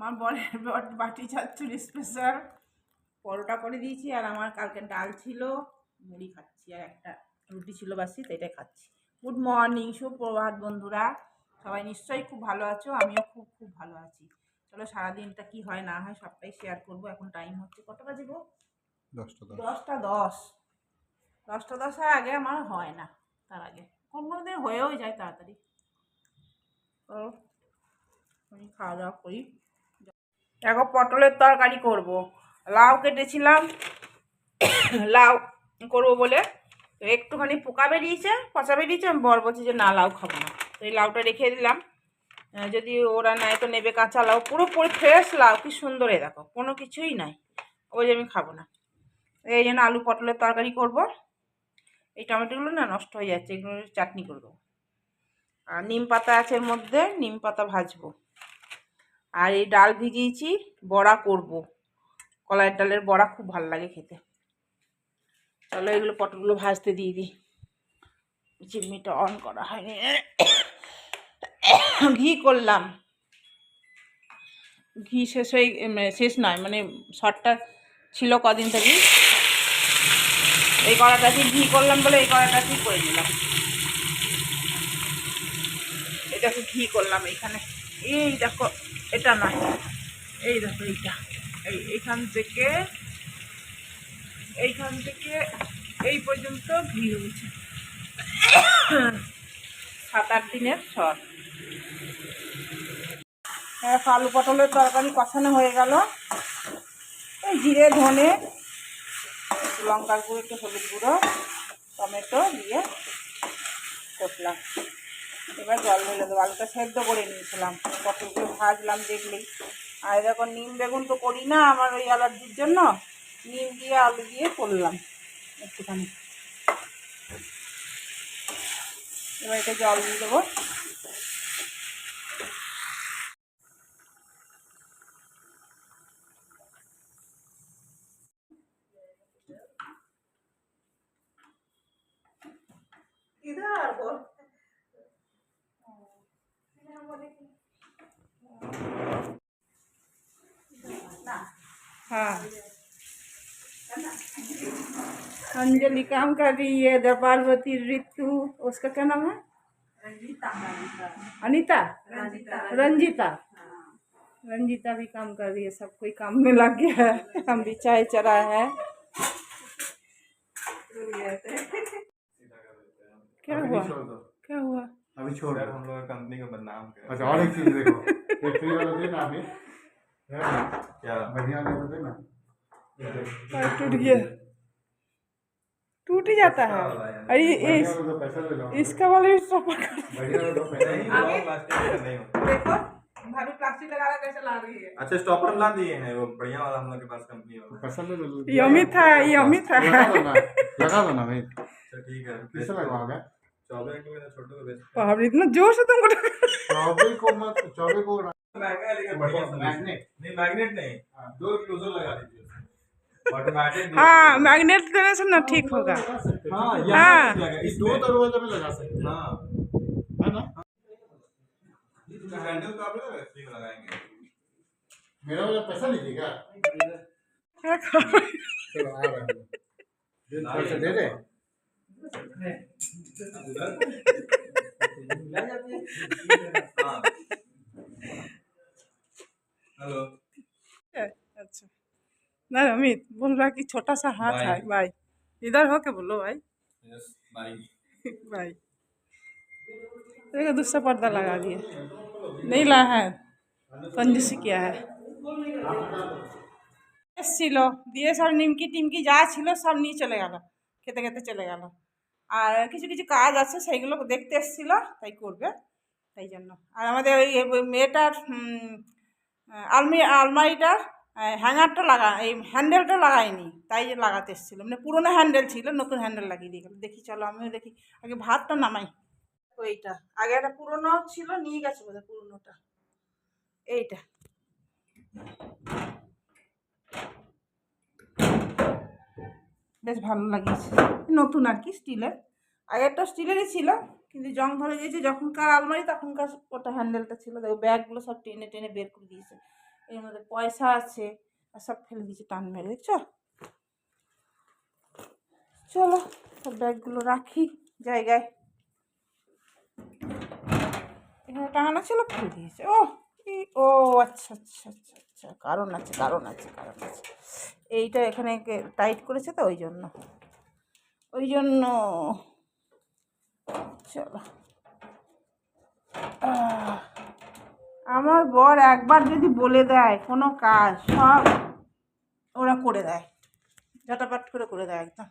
আমার বরের বর- বাটি চাচ্ছুর স্পেশাল পরোটা করে দিয়েছি আর আমার কালকে ডাল ছিল মুড়ি খাচ্ছি আর একটা রুটি ছিল বাসি তো এটাই খাচ্ছি। গুড মর্নিং সুপ্রভাত বন্ধুরা। সবাই নিশ্চয়ই খুব ভালো আছো আমিও খুব খুব ভালো আছি। চলো সারাদিনটা কি হয় না হয় সবটাই শেয়ার করব। এখন টাইম হচ্ছে কত বাজে গো দশটা দশ। দশটা দশ দশটা আগে আমার হয় না তার আগে। কোন কোনো দিন হয়েও যায় তাড়াতাড়ি। তো আমি খাওয়া দাওয়া করি। দেখো পটলের তরকারি করব। লাউ কেটেছিলাম, লাউ করব বলে। একটুখানি পোকা বেরিয়েছে, পচা বেরিয়েছে, আমি বর বলছি যে না, লাউ খাব না। তো এই লাউটা রেখে দিলাম। যদি ওরা নেয় তো নেবে কাঁচা লাউ পুরোপুরি ফ্রেশ লাউ, কি সুন্দর এ দেখো, কোনো কিছুই নাই। ওই যে আমি খাব না। এই জন্য আলু পটলের তরকারি করব। এই টমেটোগুলো না নষ্ট হয়ে যাচ্ছে, এগুলো চাটনি করে দেবো। আর নিম পাতা আছে মধ্যে, নিম পাতা ভাজবো। আর এই ডাল ভিজিয়েছি, বড়া করব। কলাইয়ের ডালের বড়া খুব ভালো লাগে খেতে। চলো এগুলো পটলগুলো ভাজতে দিয়ে দিই। চিমনিটা অন করা হয়নি। ঘি করলাম। ঘি শেষ হয়ে মানে শেষ নয় মানে শর্টটা ছিল কদিন থেকেই। এই কড়াটাতে ঘি করলাম বলে এই কড়াটাতেই করে নিলাম। দেখো ঘি করলাম এখানে। এই দেখো এটা নয় এই দেখো, এইটা। এই, এইখান থেকে এইখান থেকে এই পর্যন্ত ঘি হয়েছে। সাত আট দিনের সর হ্যাঁ আলু পটলের তরকারি কষানো হয়ে গেল। এই জিরে, ধনে, লঙ্কার গুঁড়ো, একটু হলুদ গুঁড়ো, টমেটো দিয়ে কষলাম। এবার জল ঢেলে দেবো। আলুটা সেদ্ধ করে নিয়েছিলাম। পটলগুলো ভাজলাম, দেখলেই। আর দেখো, নিম বেগুন তো করি না আমার ওই অ্যালার্জির জন্য। নিম দিয়ে আলু দিয়ে করলাম একটুখানি। এবার এটা জল দিয়ে দেবো। ইধার हाँ। अंजलि काम कर रही है इधर पार्वती ऋतु उसका क्या नाम है? अनीता? रंजीता। रंजीता। भी काम कर रही है सब कोई काम में लग गया है। हम भी चाय चरा है। क्या हुआ? क्या हुआ? अभी छोड़ हम लोग कंपनी को बदनाम अच्छा और एक चीज़ देखो। ये फ्री वाला क्या? बढ़िया वाला टूट गया। टूट ही जाता है। अरे इस, इसका वाला भी वाला देखो भाभी प्लास्टिक लगा कैसे ला रही है? अच्छा स्टॉपर ला दिए हैं वो बढ़िया वाला हम लोग के पास कंपनी वाला। पैसा ले लो यमी था यमी था। लगा दो ना भाई। अच्छा ठीक है किससे लगवाओगे? चौबे को मैंने छोटे को बेच बाप इतना ज़ोर से तुमको चौबे को मत चौबे को महँगा है लेकिन बढ़िया मैग्नेट नहीं मैग्नेट नहीं। दो क्लोजर लगा दीजिए हाँ मैग्नेट देने से ना ठीक होगा। हाँ हाँ। इस दो दरवाजे में लगा सकते हाँ हैं। है ना? हैंडल तो आप लोग लगाएँगे। मेरा वाला पैसा लीजिएगा। है दे दे हाँ। हेलो अच्छा ना अमित बोल रहा कि छोटा सा हाथ भाई। है भाई इधर हो के बोलो भाई यस बाई भाई देखो दूसरा पर्दा लगा दिए नहीं ला है कंजूसी किया है এসছিল দিয়ে সব নিমকি টিমকি যা ছিল সব নিয়ে চলে গেল খেতে খেতে চলে গেল আর কিছু কিছু কাজ আছে সেইগুলো দেখতে এসছিল তাই করবে তাই জন্য আর আমাদের ওই ওই মেয়েটার হুম, আলমি, আলমারিটার হ্যাঙ্গারটা লাগা, এই হ্যান্ডেলটা লাগায়নি তাই যে লাগাতে এসেছিল মানে পুরোনো হ্যান্ডেল ছিল, নতুন হ্যান্ডেল লাগিয়ে দিয়ে গেল। দেখি, চলো আমিও দেখি, আগে ভাতটা নামাই। ওইটা আগে একটা পুরোনো ছিল, নিয়ে গেছে বোধহয় পুরোনোটা। এইটা। বেশ ভালো লাগিয়েছে। নতুন আর কি, স্টিলের। আগেরটা স্টিলেরই ছিল। কিন্তু জং ধরে গিয়েছে, যখনকার আলমারি তখনকার ওটা হ্যান্ডেলটা ছিল। দেখো ব্যাগগুলো সব টেনে টেনে বের করে দিয়েছে। এর মধ্যে পয়সা আছে, আর সব ফেলে দিয়েছে টান মেরে, দেখছ? চলো, সব ব্যাগগুলো রাখি জায়গায়। এখানে টাঙানো ছিল ফেলে দিয়েছে। ও ও আচ্ছা আচ্ছা আচ্ছা আচ্ছা কারণ আছে কারণ আছে কারণ আছে। এইটা এখানে টাইট করেছে তো, ওই জন্য। ওই জন্য। চলো। আমার বর একবার যদি বলে দেয় কোনো কাজ, সব ওরা করে দেয়। ঝটাপাট করে করে দেয় একদম।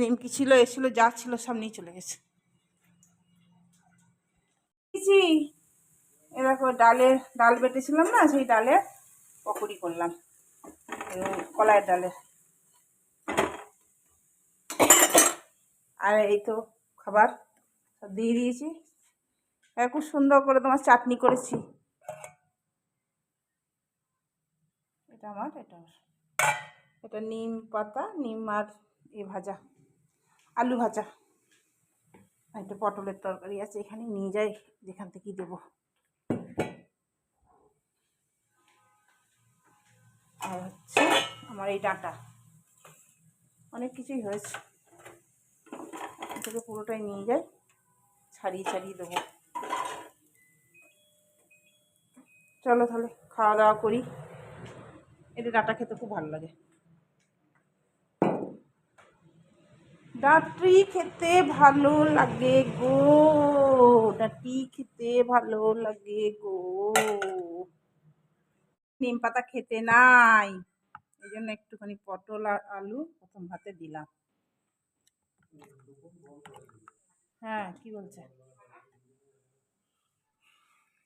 নিমকি ছিল এসেছিল যা ছিল সব নিয়ে চলে গেছে। এরকম ডালের, ডাল বেটেছিলাম না, সেই ডালে পকোড়ি করলাম। কলাইয়ের ডালের আর এই তো খাবার সব দিয়ে দিয়েছি। খুব সুন্দর করে তোমার চাটনি করেছি। এটা আমার, এটা এটা নিম পাতা, নিম আর এ ভাজা, আলু ভাজা। একটা পটলের তরকারি আছে, এখানে নিয়ে যাই, যেখান থেকেই দেবো। আর হচ্ছে আমার এই ডাঁটা। অনেক কিছুই হয়েছে। এখান থেকে পুরোটাই নিয়ে যাই, ছাড়িয়ে ছাড়িয়ে দেবো। চলো তাহলে খাওয়া দাওয়া করি। এটা ডাঁটা খেতে খুব ভালো লাগে। ডাঁটি খেতে ভালো লাগে গো, ডাঁটি খেতে ভালো লাগে গো। নিম পাতা খেতে নাই, এই জন্য একটুখানি পটল আলু প্রথম ভাতে দিলাম। হ্যাঁ কি বলছে?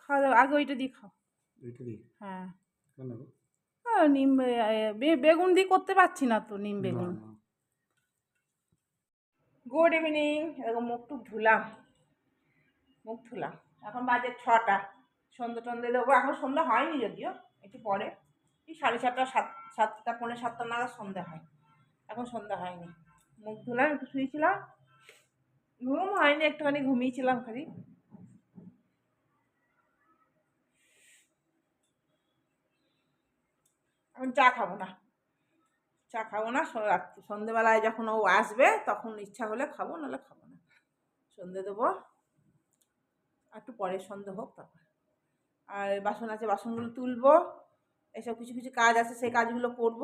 খাওয়া দাওয়া আগে ওইটা দিয়ে খাও। হ্যাঁ। নিম বেগুন দিয়ে করতে পারছি না তো নিম বেগুন। গুড ইভিনিং এরকম মুখ টুক ধুলাম মুখ ধুলাম এখন বাজে ছটা। সন্ধ্যে টন্ধে দেবো। এখন সন্ধ্যা হয়নি যদিও একটু পরে। এই সাড়ে সাতটা সাত সাতটা পৌনে সাতটা নাগাদ সন্ধ্যা হয়। এখন সন্ধ্যা হয়নি। মুখ ধুলাম, একটু শুয়েছিলাম। ঘুম হয়নি, একটুখানি ঘুমিয়েছিলাম খালি। এখন চা খাব না। চা খাব না রাত্রি সন্ধেবেলায় যখন ও আসবে, তখন ইচ্ছা হলে খাব, নাহলে খাব না। সন্ধে দেবো। একটু পরে সন্ধে হোক তারপর। আর বাসন আছে, বাসনগুলো তুলবো। এসব কিছু কিছু কাজ আছে, সেই কাজগুলো করব।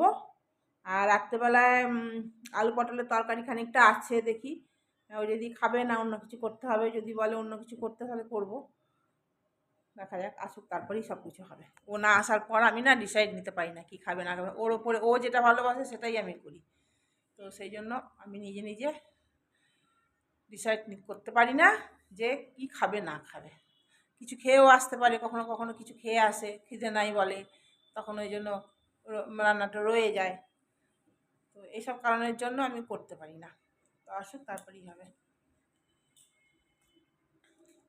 আর রাত্রেবেলায় আলু পটলের তরকারি খানিকটা আছে দেখি। ও যদি খাবে না, অন্য কিছু করতে হবে। যদি বলে অন্য কিছু করতে তাহলে করব। দেখা যাক, আসুক, তারপরেই সব কিছু হবে। ও না আসার পর আমি না ডিসাইড নিতে পারি না কি খাবে না খাবে। ওর ওপরে, ও যেটা ভালোবাসে সেটাই আমি করি। তো সেই জন্য আমি নিজে নিজে ডিসাইড করতে পারি না যে কি খাবে না খাবে। কিছু খেয়েও আসতে পারে, কখনো কখনো কিছু খেয়ে আসে, খিদে নাই বলে। তখন ওই জন্য রান্নাটা রয়ে যায়। তো এইসব কারণের জন্য আমি করতে পারি না। তো আসুক, তারপরেই হবে।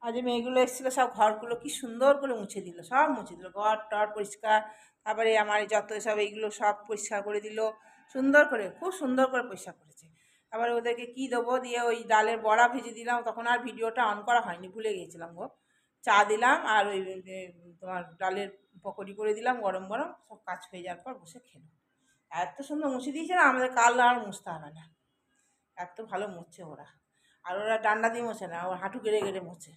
আজ মেয়েগুলো এসেছিল, সব ঘরগুলো কি সুন্দর করে মুছে দিল, সব মুছে দিল। ঘর, টর পরিষ্কার, তারপরে আমার যত সব এইগুলো সব পরিষ্কার করে দিল, সুন্দর করে, খুব সুন্দর করে পরিষ্কার করেছে। তারপরে ওদেরকে কি দেবো দিয়ে ওই ডালের বড়া ভেজে দিলাম, তখন আর ভিডিওটা অন করা হয়নি, ভুলে গিয়েছিলাম গো। চা দিলাম আর ওই তোমার ডালের পকোড়ি করে দিলাম, গরম গরম, সব কাজ হয়ে যাওয়ার পর বসে খেলো। এত সুন্দর মুছে দিয়েছে না, আমাদের কাল আর মুছতে হবে না। এত ভালো মুছছে ওরা। আর ওরা ডান্ডা দিয়ে মোছে না, ওরা হাঁটু গেড়ে গেড়ে মোছে।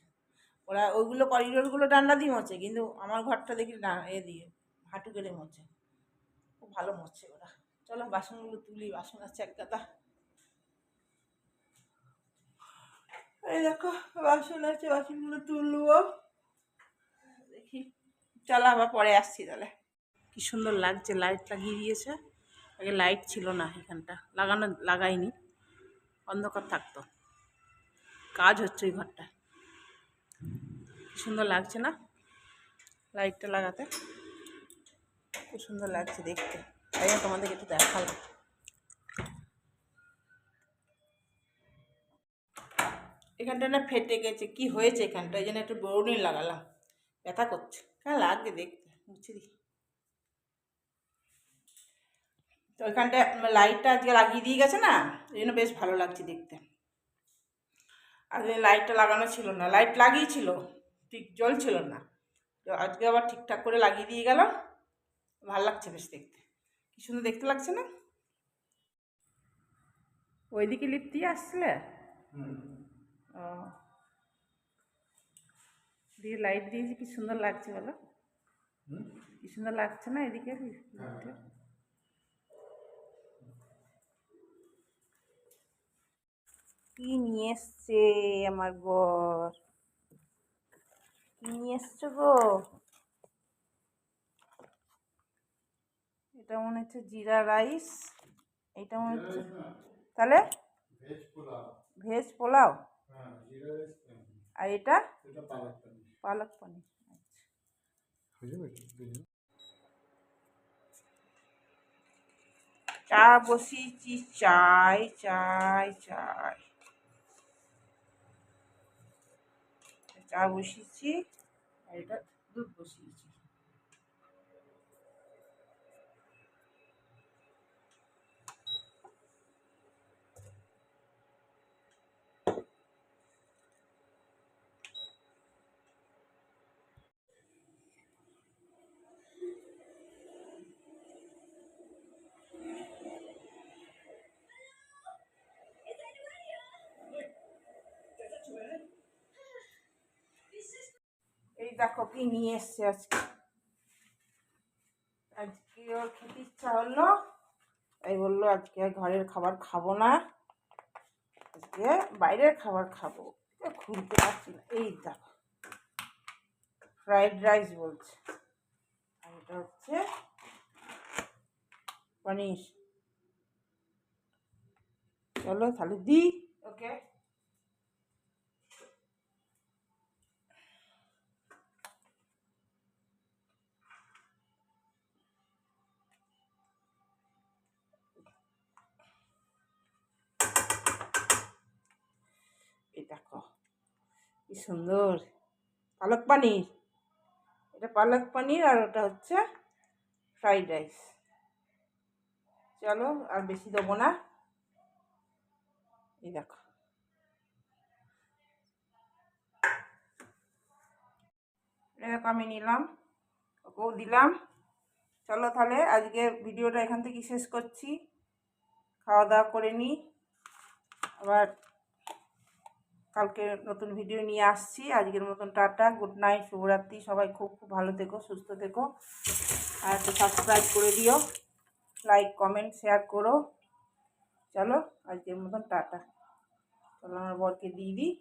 ওরা ওইগুলো করিডোরগুলো ডান্ডা দিয়ে মোছে, কিন্তু আমার ঘরটা দেখি এ দিয়ে হাঁটু গেড়ে মোছে। খুব ভালো মোছে ওরা। চলো বাসনগুলো তুলি, বাসন আছে এক গাদা। এই দেখো, বাসন আছে, বাসনগুলো তুলবো। দেখি, চলো আবার পরে আসছি তাহলে। কি সুন্দর লাগছে লাইট লাগিয়ে দিয়েছে। আগে লাইট ছিল না এখানটা, লাগানো, লাগাইনি, অন্ধকার থাকতো। কাজ হচ্ছে ওই ঘরটা। সুন্দর লাগছে না? লাইটটা লাগাতে। খুব সুন্দর লাগছে দেখতে। তাই তোমাদেরকে একটু দেখালাম। এখানটা না ফেটে গেছে, কি হয়েছে এখানটা? এই জন্য একটু বরুণি লাগালাম। ব্যথা করছে। কেন লাগবে দেখতে? মুছে দিই তো ওইখানটা লাইটটা আজকে লাগিয়ে দিয়ে গেছে না এই জন্য বেশ ভালো লাগছে দেখতে। আর লাইটটা লাগানো ছিল না লাইট লাগিয়েছিল ঠিক জ্বলছিল না। তো আজকে আবার ঠিকঠাক করে লাগিয়ে দিয়ে গেলাম ভালো লাগছে বেশ দেখতে। কি সুন্দর দেখতে লাগছে না? ওইদিকে লিপ দিয়ে আসছিলে ও। দিয়ে লাইট দিয়েছি কি সুন্দর লাগছে বলো? কি সুন্দর লাগছে না এদিকে? কি নিয়ে এসছে আমার বর? কি নিয়ে এসছো গো? এটা মনে হচ্ছে জিরা রাইস। এটা মনে হচ্ছে তাহলে? ভেজ পোলাও। হ্যাঁ আর এটা? পালক পনির। আচ্ছা। চা বসিয়েছি চাই চাই চাই। চা বসিয়েছি আর এটা দুধ বসিয়েছি। দেখো কি নিয়ে এসছে আজকে। আজকে ওর খেতে ইচ্ছা হলো, তাই বলল আজকে ঘরের খাবার খাব না। আজকে বাইরের খাবার খাব। খুলতে পারছি না। এই দেখো ফ্রাইড রাইস বলছে। আর এটা হচ্ছে পনির। চলো তাহলে দিই ওকে কি সুন্দর। পালক পানির। এটা পালক পানির আর ওটা হচ্ছে ফ্রাইড রাইস। চলো আর বেশি দেবো না। এই দেখো। দেখো আমি নিলাম, ওকেও দিলাম। চলো তাহলে আজকে ভিডিওটা এখান থেকে শেষ করছি। খাওয়া দাওয়া করে নিই। আবার কালকে নতুন ভিডিও নিয়ে আসছি। আজকের মতন টাটা গুড নাইট শুভরাত্রি। সবাই খুব খুব ভালো থেকো, সুস্থ থেকো। আর একটু সাবস্ক্রাইব করে দিও। লাইক কমেন্ট শেয়ার করো। চলো, আজকের মতন টাটা। চলো, আমার বরকে দিয়ে দিই।